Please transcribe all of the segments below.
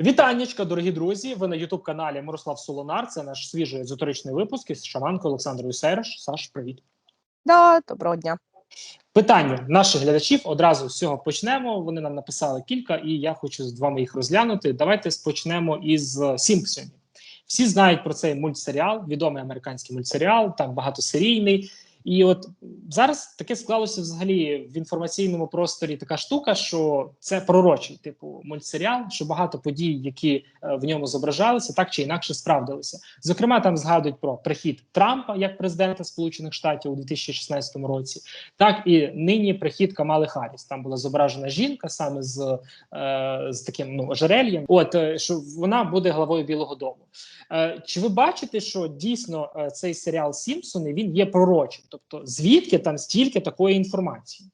Вітаннячка, дорогі друзі. Ви на Ютуб каналі Мирослав Солонар. Це наш свіжий езотеричний випуск із шаманкою Олександрою Сереш. Саш, привіт. Да, доброго дня. Питання наших глядачів одразу з цього почнемо. Вони нам написали кілька, і я хочу з вами їх розглянути. Давайте почнемо із Сімпсонів. Всі знають про цей мультсеріал, відомий американський мультсеріал, там багатосерійний. І от зараз таке склалося взагалі в інформаційному просторі така штука, що це пророчий типу мультсеріал, що багато подій, які е, в ньому зображалися, так чи інакше справдилися. Зокрема, там згадують про прихід Трампа як президента Сполучених Штатів у 2016 році, так і нині прихід Камали Харріс. Там була зображена жінка саме з, е, з таким ну ожерельєм. От е, що вона буде главою Білого Дому. Чи ви бачите, що дійсно цей серіал Сімпсони він є пророчим? Тобто, звідки там стільки такої інформації?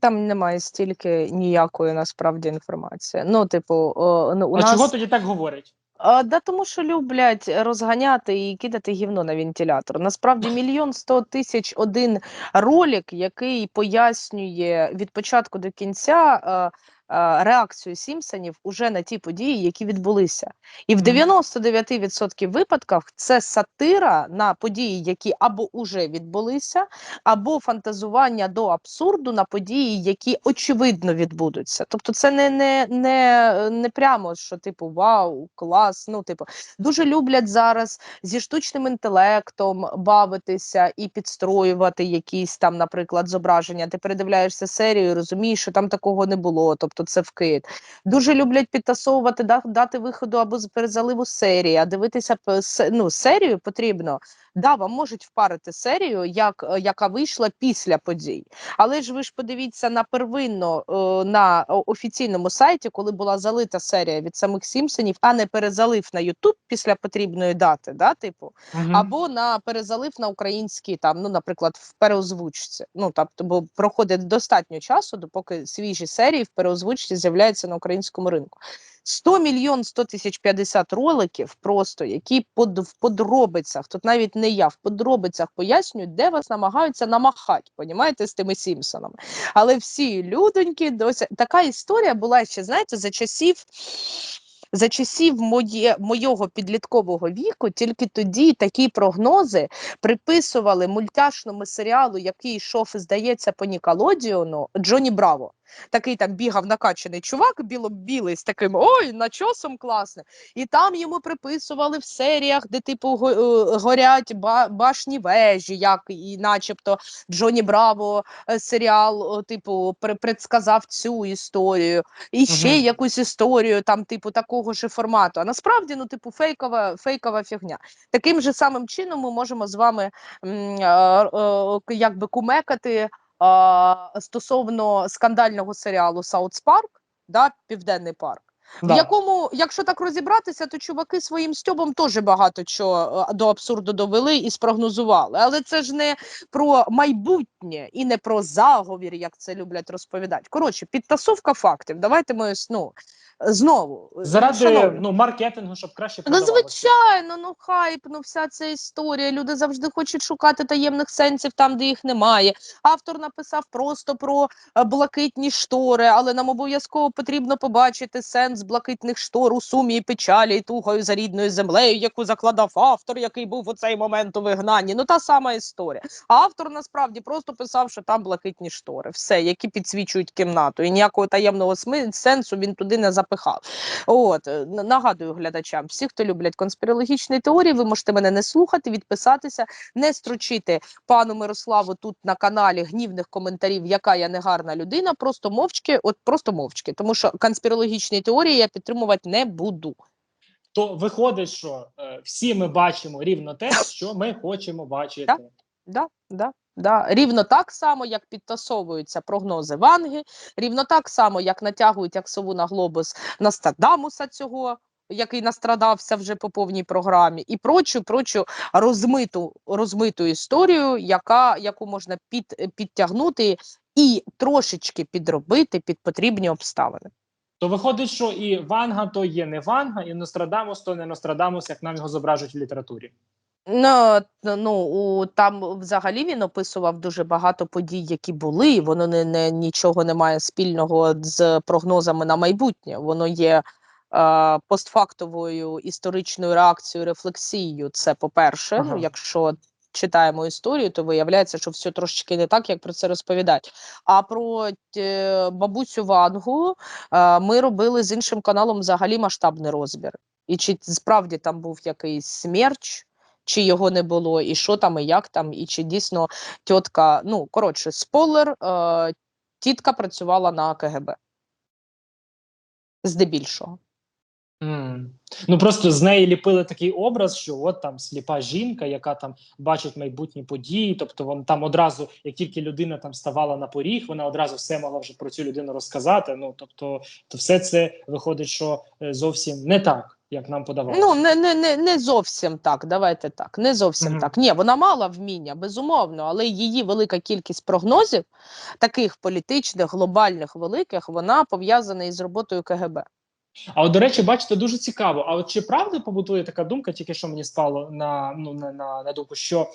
Там немає стільки ніякої насправді інформації. Ну, типу, о, ну, у а нас чого тоді так говорять? а, да, тому що люблять розганяти і кидати гівно на вентилятор. Насправді мільйон сто тисяч один ролик, який пояснює від початку до кінця. е, е, Реакцію Сімпсонів уже на ті події, які відбулися, і в Мгм. 99% випадках це сатира на події, які або уже відбулися, або фантазування до абсурду на події, які очевидно відбудуться. Тобто, це не, не, не, не прямо що типу вау, клас. Ну, типу, дуже люблять зараз зі штучним інтелектом бавитися і підстроювати якісь там, наприклад, зображення. Ти передивляєшся серію, і розумієш, що там такого не було. Тобто, це вкид. Дуже люблять підтасовувати дати виходу або з перезаливу серії, а дивитися ну, серію потрібно. Да, вам можуть впарити серію, як, е, яка вийшла після подій. Але ж ви ж подивіться на первинно е, на офіційному сайті, коли була залита серія від самих Сімпсонів, а не перезалив на Ютуб після потрібної дати, да, типу, Мгм. або на перезалив на українській, там, ну, наприклад, в переозвучці. Ну, тобто, бо проходить достатньо часу, допоки свіжі серії в переозвучці з'являються на українському ринку. 100 мільйон 100 тисяч 50 роликів просто, які под, в подробицях, тут навіть не я, в подробицях пояснюють, де вас намагаються намахати, понімаєте, з тими Сімпсонами. Але всі людоньки досі така історія була ще, знаєте, за часів. За часів моє, мого підліткового віку, тільки тоді такі прогнози приписували мультяшному серіалу, який йшов, здається, по Ніколодіону, Джоні Браво. Такий там бігав накачаний чувак, біло-білий з таким ой, начосом класне. І там йому приписували в серіях, де типу е, горять башні вежі, як і начебто Джоні Браво е, серіал, типу, предсказав цю історію, і ще Мгм. якусь історію, там, типу, такого ж формату. А насправді, ну, типу, фейкова, фейкова фігня. Таким же самим чином ми можемо з вами е, якби кумекати стосовно скандального серіалу Саутс Парк, да, Південний парк. Да. В якому, якщо так розібратися, то чуваки своїм стьобом теж багато чого е, до абсурду довели і спрогнозували. Але це ж не про майбутнє і не про заговір, як це люблять розповідати. Коротше, підтасовка фактів. Давайте ми ну, знову е, Заради шановні, ну маркетингу, щоб краще Ну, звичайно, ну хайп, ну вся ця історія. Люди завжди хочуть шукати таємних сенсів там, де їх немає. Автор написав просто про е, блакитні штори, але нам обов'язково потрібно побачити сенс блакитних штор у сумі печалі і тугою за рідною землею, яку закладав автор, який був у цей момент у вигнанні. Ну та сама історія. А автор насправді просто писав, що там блакитні штори, все, які підсвічують кімнату, і ніякого таємного сенсу він туди не запихав. От е, нагадую глядачам, всі, хто люблять конспірологічні теорії, ви можете мене не слухати, відписатися, не строчити пану Мирославу тут на каналі гнівних коментарів, яка я негарна людина. Просто мовчки, от просто мовчки, тому що конспірологічні теорії я підтримувати не буду. То виходить, що е, всі ми бачимо рівно те, що ми хочемо бачити. Так. Да, да, да. Рівно так само, як підтасовуються прогнози Ванги, рівно так само, як натягують як сову на глобус Нострадамуса цього, який настрадався вже по повній програмі, і прочу, прочу розмиту, розмиту історію, яка, яку можна під, підтягнути і трошечки підробити під потрібні обставини. То виходить, що і Ванга то є не Ванга, і Нострадамус то не Нострадамус, як нам його зображують в літературі. Ну, ну у, там взагалі він описував дуже багато подій, які були. і Воно не, не нічого не має спільного з прогнозами на майбутнє. Воно є е, постфактовою історичною реакцією, рефлексією. Це по-перше, Ага. ну, якщо читаємо історію, то виявляється, що все трошечки не так, як про це розповідають. А про е, бабусю Вангу е, ми робили з іншим каналом взагалі масштабний розбір. І чи справді там був якийсь смерч, чи його не було, і що там, і як там, і чи дійсно тітка, ну коротше, спойлер, е, тітка працювала на КГБ. Здебільшого. М. Ну просто з неї ліпили такий образ, що от там сліпа жінка, яка там бачить майбутні події. Тобто вон там одразу, як тільки людина там ставала на поріг, вона одразу все могла вже про цю людину розказати. Ну тобто, то все це виходить, що е, зовсім не так, як нам подавалося. Ну, не, не, не, не зовсім так, давайте так. Не зовсім Мгм. так. Ні, вона мала вміння, безумовно, але її велика кількість прогнозів, таких політичних, глобальних, великих, вона пов'язана із роботою КГБ. А от, до речі, бачите, дуже цікаво. А от чи правда побутує така думка, тільки що мені спало на, ну, на, на, на думку, що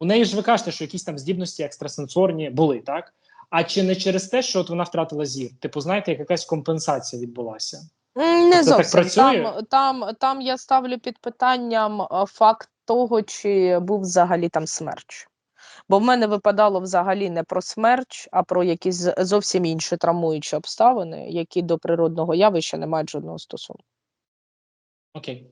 у неї ж ви кажете, що якісь там здібності екстрасенсорні були, так? А чи не через те, що от вона втратила зір? Типу, знаєте, як якась компенсація відбулася? Не Це так зовсім. працює? Там, там, там я ставлю під питанням факт того, чи був взагалі там смерч. Бо в мене випадало взагалі не про смерч, а про якісь зовсім інші травмуючі обставини, які до природного явища не мають жодного стосунку. Окей.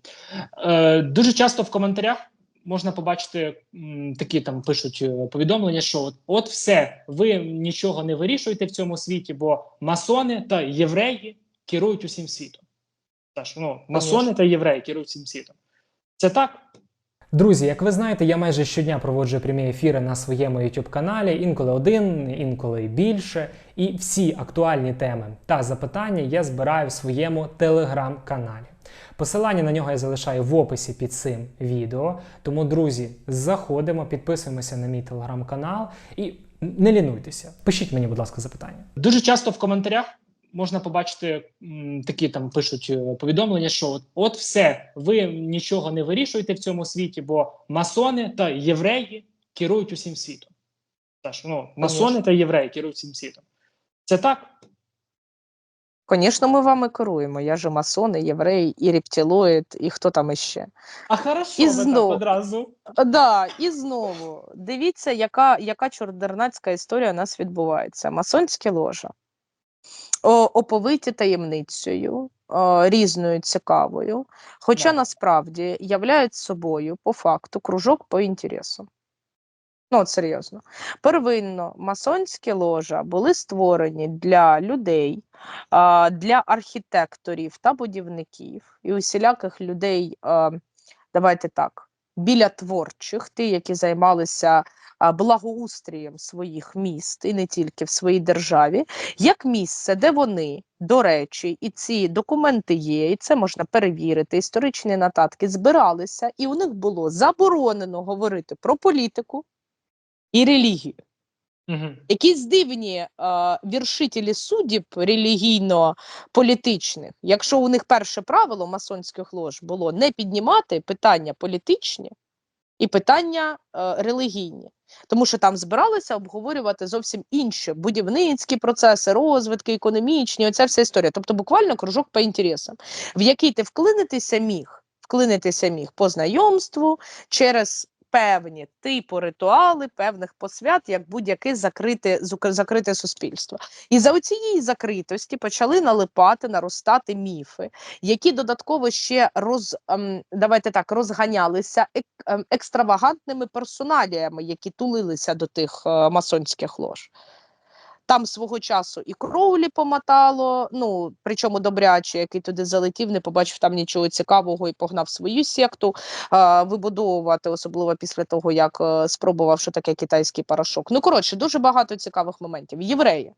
Е, дуже часто в коментарях можна побачити м, такі там пишуть е, повідомлення, що от, от все, ви нічого не вирішуєте в цьому світі, бо масони та євреї керують усім світом. Тож, ну, масони та євреї керують всім світом. Це так? Друзі, як ви знаєте, я майже щодня проводжу прямі ефіри на своєму YouTube каналі, інколи один, інколи більше. І всі актуальні теми та запитання я збираю в своєму телеграм-каналі. Посилання на нього я залишаю в описі під цим відео. Тому, друзі, заходимо, підписуємося на мій телеграм-канал і не лінуйтеся. Пишіть мені, будь ласка, запитання. Дуже часто в коментарях можна побачити такі там пишуть е, повідомлення, що от, от все, ви нічого не вирішуєте в цьому світі, бо масони та євреї керують усім світом. Тож, ну, масони та євреї керують всім світом. Це так? Звісно, ми вами керуємо. Я же масон, і єврей, і рептилоїд, і хто там іще. А хорошо, І ви так одразу. Да, і знову дивіться, яка, яка чордернацька історія у нас відбувається. Масонські ложа оповиті таємницею, о, різною цікавою, хоча Да. насправді являють собою по факту кружок по інтересам. Ну, от серйозно. Первинно масонські ложа були створені для людей, для архітекторів та будівників і усіляких людей, давайте так, біля творчих, ті, які займалися благоустрієм своїх міст і не тільки в своїй державі, як місце, де вони, до речі, і ці документи є, і це можна перевірити, історичні нотатки збиралися, і у них було заборонено говорити про політику і релігію. Угу. Якісь дивні е, віршителі суддів релігійно-політичних, якщо у них перше правило масонських лож було не піднімати питання політичні і питання е, релігійні, тому що там збиралися обговорювати зовсім інші будівницькі процеси, розвитки, економічні, оця вся історія. Тобто буквально кружок по інтересам, в який ти вклинитися міг, вклинитися міг по знайомству через певні типу ритуали, певних посвят, як будь-яке закрите, закрите суспільство. І за оцієї закритості почали налипати, наростати міфи, які додатково ще роз, ем, давайте так, розганялися ем, екстравагантними персоналіями, які тулилися до тих е, масонських лож. Там свого часу і кровлі помотало, ну причому добряче, який туди залетів, не побачив там нічого цікавого і погнав свою секту е, вибудовувати, особливо після того, як е, спробував, що таке китайський порошок. Ну коротше, дуже багато цікавих моментів. Євреї.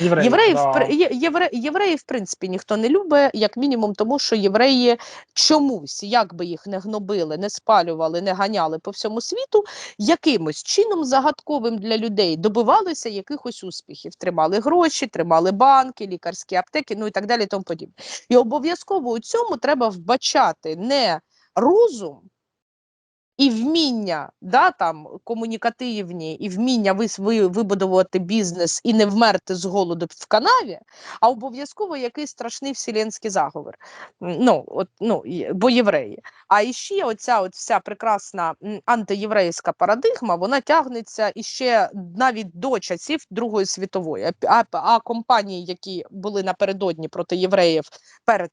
Євреї, Євреїв, да. є- євре, євреїв, в принципі, ніхто не любить, як мінімум, тому що євреї чомусь, як би їх не гнобили, не спалювали, не ганяли по всьому світу, якимось чином загадковим для людей добивалися якихось успіхів. Тримали гроші, тримали банки, лікарські аптеки, ну і так далі. Тому подібне. І обов'язково у цьому треба вбачати не розум і вміння, да, там комунікативні, і вміння вибудувати бізнес і не вмерти з голоду в канаві, а обов'язково якийсь страшний вселенський заговор. Ну, от, ну, бо євреї. А іще оця от вся прекрасна антиєврейська парадигма, вона тягнеться іще навіть до часів Другої світової. А, а компанії, які були напередодні проти євреїв перед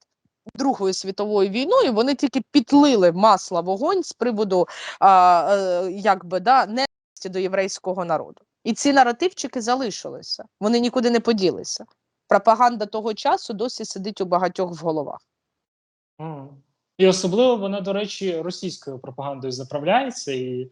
Другою світовою війною, вони тільки підлили масло в вогонь з приводу а, е, якби, да, ненависті до єврейського народу. І ці наративчики залишилися, вони нікуди не поділися. Пропаганда того часу досі сидить у багатьох в головах. І особливо вона, до речі, російською пропагандою заправляється і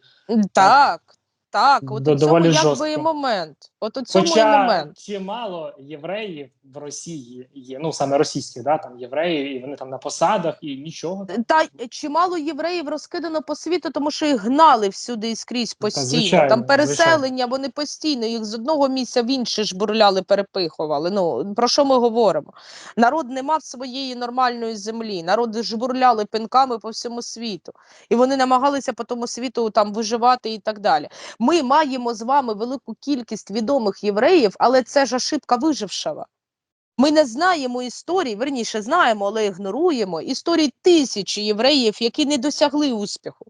Так, так, от у цьому якби і момент. От у цьому і момент. чимало євреїв в Росії є, ну саме російських, да, там євреї, і вони там на посадах, і нічого. Та чимало євреїв розкидано по світу, тому що їх гнали всюди і скрізь Ну, та, постійно. звичайно, Там переселення, вони постійно їх з одного місця в інше жбурляли, перепихували. Ну про що ми говоримо? Народ не мав своєї нормальної землі. Народ жбурляли пинками по всьому світу, і вони намагалися по тому світу там виживати і так далі. Ми маємо з вами велику кількість відомих євреїв, але це ж ошибка вижившого. Ми не знаємо історій, верніше знаємо, але ігноруємо історії тисячі євреїв, які не досягли успіху.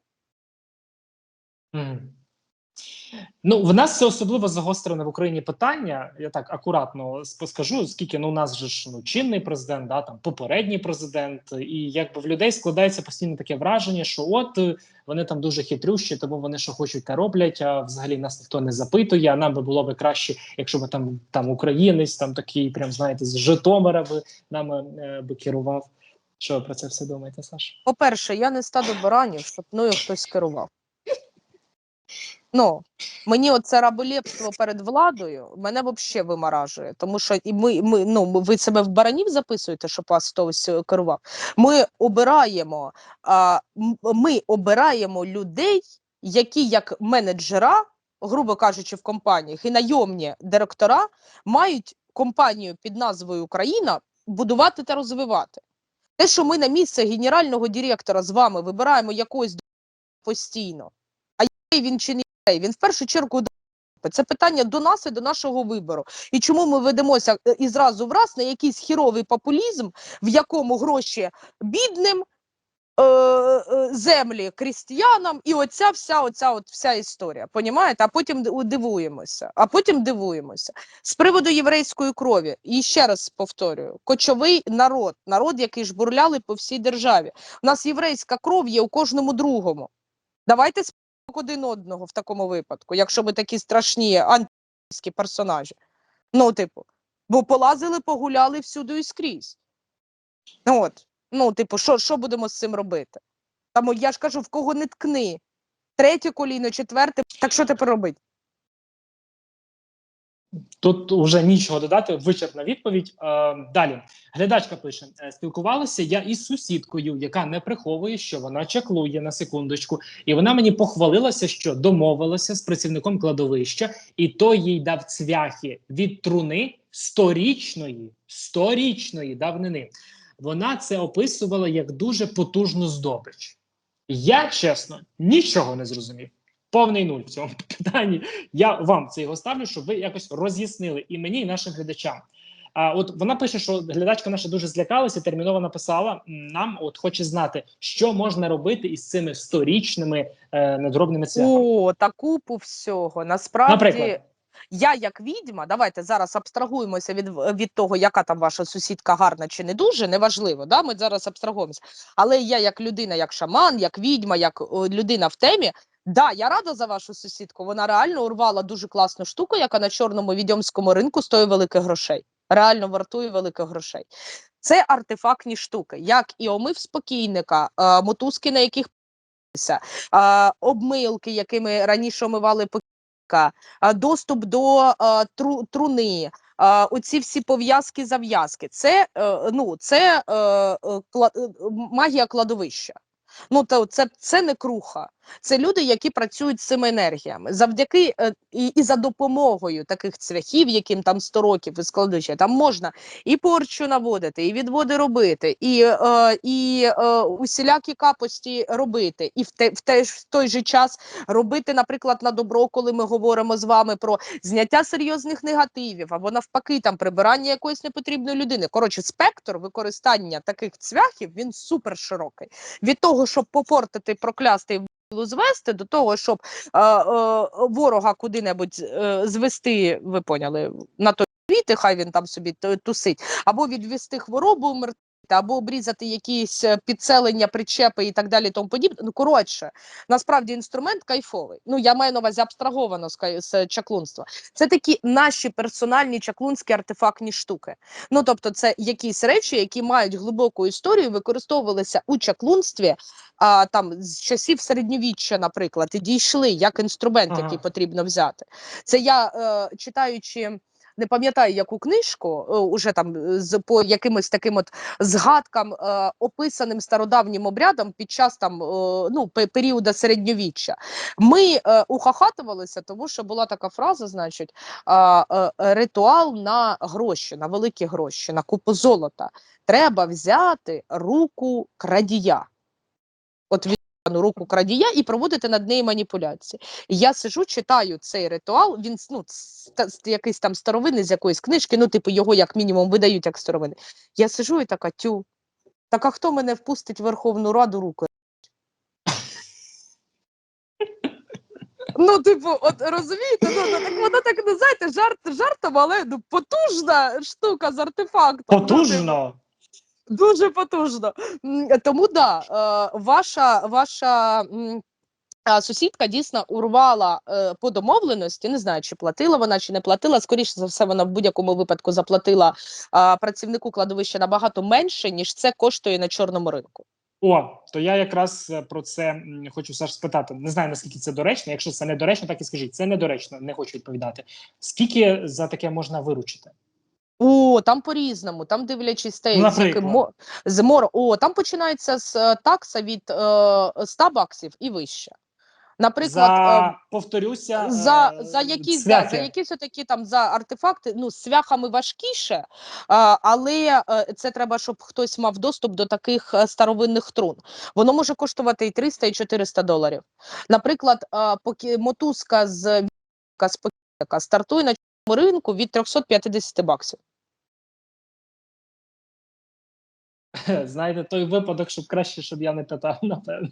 Ну, в нас це особливо загострене в Україні питання. Я так акуратно скажу, оскільки ну, у нас же ж ну, чинний президент, да, там попередній президент, і якби в людей складається постійно таке враження, що от е, вони там дуже хитрющі, тому вони що хочуть, те роблять. А взагалі нас ніхто не запитує. А нам би було би краще, якщо би там там українець, там такий, прям знаєте, з Житомира би нами е, би керував. Що ви про це все думаєте, Саша? По-перше, я не стадо баранів, щоб мною хтось керував. Ну, мені оце раболепство перед владою мене взагалі вимаражує, тому що і ми, ми, ну, ви себе в баранів записуєте, щоб вас хтось е, керував. Ми обираємо, а, ми обираємо людей, які як менеджера, грубо кажучи, в компаніях і найомні директора мають компанію під назвою Україна будувати та розвивати. Те, що ми на місце генерального директора з вами вибираємо якогось постійно, він чи не він в першу чергу це питання до нас і до нашого вибору. І чому ми ведемося е, і зразу враз на якийсь хіровий популізм, в якому гроші бідним, е, е, землі крістіянам, і оця вся оця от вся історія. Понімаєте? А потім дивуємося. А потім дивуємося. З приводу єврейської крові, і ще раз повторюю: кочовий народ, народ, який жбурляли по всій державі. У нас єврейська кров є у кожному другому. Давайте один одного в такому випадку, якщо ми такі страшні антиські персонажі. Ну, типу, бо полазили, погуляли всюди і скрізь. Ну, От, ну, типу, що, що будемо з цим робити? Тому я ж кажу, в кого не ткни. Третє коліно, четверте. Так що тепер робити? Тут вже нічого додати, вичерпна відповідь. Е, далі глядачка пише: «Е, спілкувалася я із сусідкою, яка не приховує, що вона чаклує на секундочку, і вона мені похвалилася, що домовилася з працівником кладовища, і той їй дав цвяхи від труни сторічної, сторічної давнини. Вона це описувала як дуже потужну здобич. Я чесно нічого не зрозумів. Повний нуль в цьому питанні. Я вам це його ставлю, щоб ви якось роз'яснили і мені, і нашим глядачам. А от вона пише, що глядачка наша дуже злякалася, терміново написала нам. От хоче знати, що можна робити із цими сторічними е, надробними цвяхами. О, та купу всього. Насправді, Наприклад. я як відьма, давайте зараз абстрагуємося від, від того, яка там ваша сусідка гарна чи не дуже, неважливо. Да? Ми зараз абстрагуємося. Але я як людина, як шаман, як відьма, як о, людина в темі. Да, я рада за вашу сусідку. Вона реально урвала дуже класну штуку, яка на чорному відьомському ринку стоїть великих грошей. Реально вартує великих грошей. Це артефактні штуки, як і омив спокійника, е, мотузки, на яких е, обмилки, якими раніше омивали покійника, е, доступ до е, тру, труни. е, Оці всі пов'язки, зав'язки, це е, ну це е, е, магія кладовища. Ну то це, це не круха. Це люди, які працюють з цими енергіями. Завдяки е, і, і за допомогою таких цвяхів, яким там 100 років і складуче, там можна і порчу наводити, і відводи робити, і, е, і е, усілякі капості робити, і в, те, в, те, в той же час робити, наприклад, на добро, коли ми говоримо з вами про зняття серйозних негативів, або навпаки, там прибирання якоїсь непотрібної людини. Коротше, спектр використання таких цвяхів він супер широкий. Від того, щоб попортити, проклясти звести, до того, щоб е, е, ворога куди-небудь е, звести, ви поняли, на той світ, хай він там собі тусить, або відвести хворобу або обрізати якісь е, підселення, причепи і так далі, тому подібне. Ну коротше, насправді інструмент кайфовий. Ну я маю на увазі абстраговано з, чаклунства. Це такі наші персональні чаклунські артефактні штуки. Ну тобто, це якісь речі, які мають глибоку історію, використовувалися у чаклунстві. А там з часів середньовіччя, наприклад, і дійшли як інструмент, Ага. який потрібно взяти. Це я е, читаючи. Не пам'ятаю яку книжку, е, уже там е, з по якимось таким от згадкам, е, описаним стародавнім обрядом під час там е, ну періоду середньовіччя. Ми е, ухахатувалися, тому що була така фраза, значить, а, е, ритуал на гроші, на великі гроші, на купу золота. Треба взяти руку крадія. От руку крадія і проводити над нею маніпуляції. Я сижу, читаю цей ритуал. Він ну, якийсь там старовинний з якоїсь книжки, ну, типу, його як мінімум видають як старовини. Я сижу і така тю. Так а хто мене впустить в Верховну Раду руку? Ну, типу, от розумієте, ну, ну так воно так не знаєте, жарт жартом, але ну, потужна штука з артефактом. Ну, типу, Потужно. Дуже потужно. Тому да, е, ваша, ваша сусідка дійсно урвала е, по домовленості. Не знаю, чи платила вона, чи не платила. Скоріше за все, вона в будь-якому випадку заплатила а, працівнику кладовища набагато менше, ніж це коштує на чорному ринку. О, то я якраз е, про це хочу Саш спитати. Не знаю наскільки це доречно. Якщо це недоречно, так і скажіть. Це недоречно, не хочу відповідати. Скільки за таке можна виручити? О, там по-різному, там дивлячись те, з яким мо- з мор. О, там починається з е, такса від е, 100 баксів і вище. Наприклад, е, за повторюся за, е, за якісь да, за якісь отакі там за артефакти, ну з цвяхами важкіше, а, але е, це треба, щоб хтось мав доступ до таких е, старовинних трун. Воно може коштувати і 300, і 400 доларів. Наприклад, е, поки мотузка з з стартує на ринку від 350 баксів. Знаєте, той випадок, щоб краще, щоб я не питав, напевно.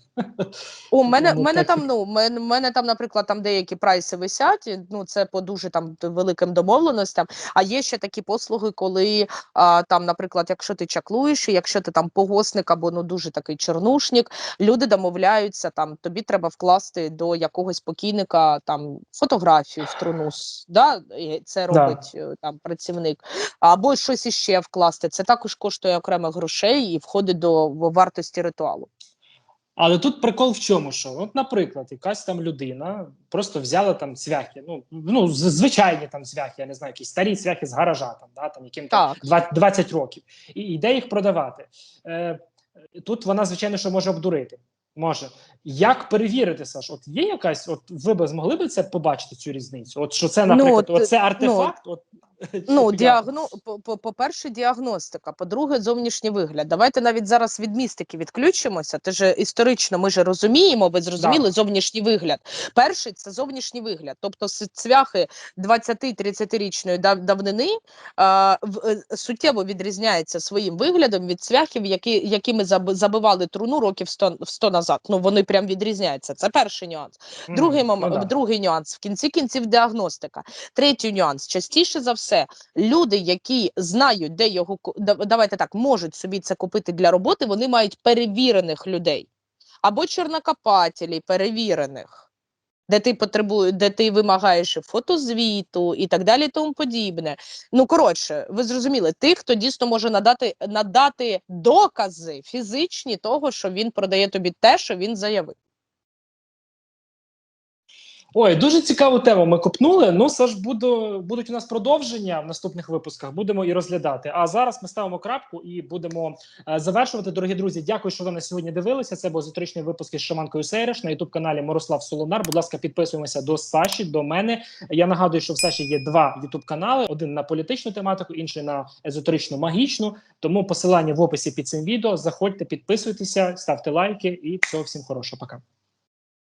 У мене, Тому мене так там, ну, мене, мене там, наприклад, там деякі прайси висять, ну, це по дуже там великим домовленостям. А є ще такі послуги, коли а, там, наприклад, якщо ти чаклуєш, і якщо ти там погосник або ну дуже такий чорнушник, люди домовляються, там тобі треба вкласти до якогось покійника там фотографію в труну, да? і це робить е, там працівник, або щось іще вкласти. Це також коштує окремих грошей і входить до вартості ритуалу. Але тут прикол в чому, що от, наприклад, якась там людина просто взяла там цвяхи, ну ну звичайні там цвяхи, я не знаю, якісь старі цвяхи з гаража, там да там яким там Так. 20 20 років, і йде їх продавати. Е, тут вона, звичайно, що може обдурити. Може, як перевірити, Саш? От є якась, от ви б змогли б це побачити цю різницю? От що це, Ну, наприклад, от, оце артефакт? от, Ну, діагно... по- по- по-перше, діагностика. По-друге, зовнішній вигляд. Давайте навіть зараз від містики відключимося. Ти ж історично ми ж розуміємо, ви зрозуміли зовнішній вигляд. Перший це зовнішній вигляд. Тобто цвяхи 20-30-річної давнини а, в, е, суттєво відрізняється своїм виглядом від цвяхів, які, якими заб- забивали труну років 100, 100 назад. Ну, вони прям відрізняються. Це перший нюанс. Другий ну момент, да. другий нюанс в кінці кінців діагностика. Третій нюанс. Частіше за все, люди, які знають, де його давайте так, можуть собі це купити для роботи, вони мають перевірених людей або чорнокопателів перевірених. Де ти потребує, де ти вимагаєш фотозвіту і так далі, тому подібне. Ну коротше, ви зрозуміли, тих, хто дійсно може надати надати докази фізичні того, що він продає тобі те, що він заявив. Ой, дуже цікаву тему ми копнули. Ну, це ж буду, будуть у нас продовження в наступних випусках. Будемо і розглядати. А зараз ми ставимо крапку і будемо е, завершувати. Дорогі друзі, дякую, що ви нас сьогодні дивилися. Це був езотеричний випуск із Шаманкою Сейреш на ютуб каналі Мирослав Солонар. Будь ласка, підписуємося до Саші, до мене. Я нагадую, що в Саші є два ютуб канали: один на політичну тематику, інший на езотеричну магічну. Тому посилання в описі під цим відео. Заходьте, підписуйтеся, ставте лайки і всього всім хорошого. Пока.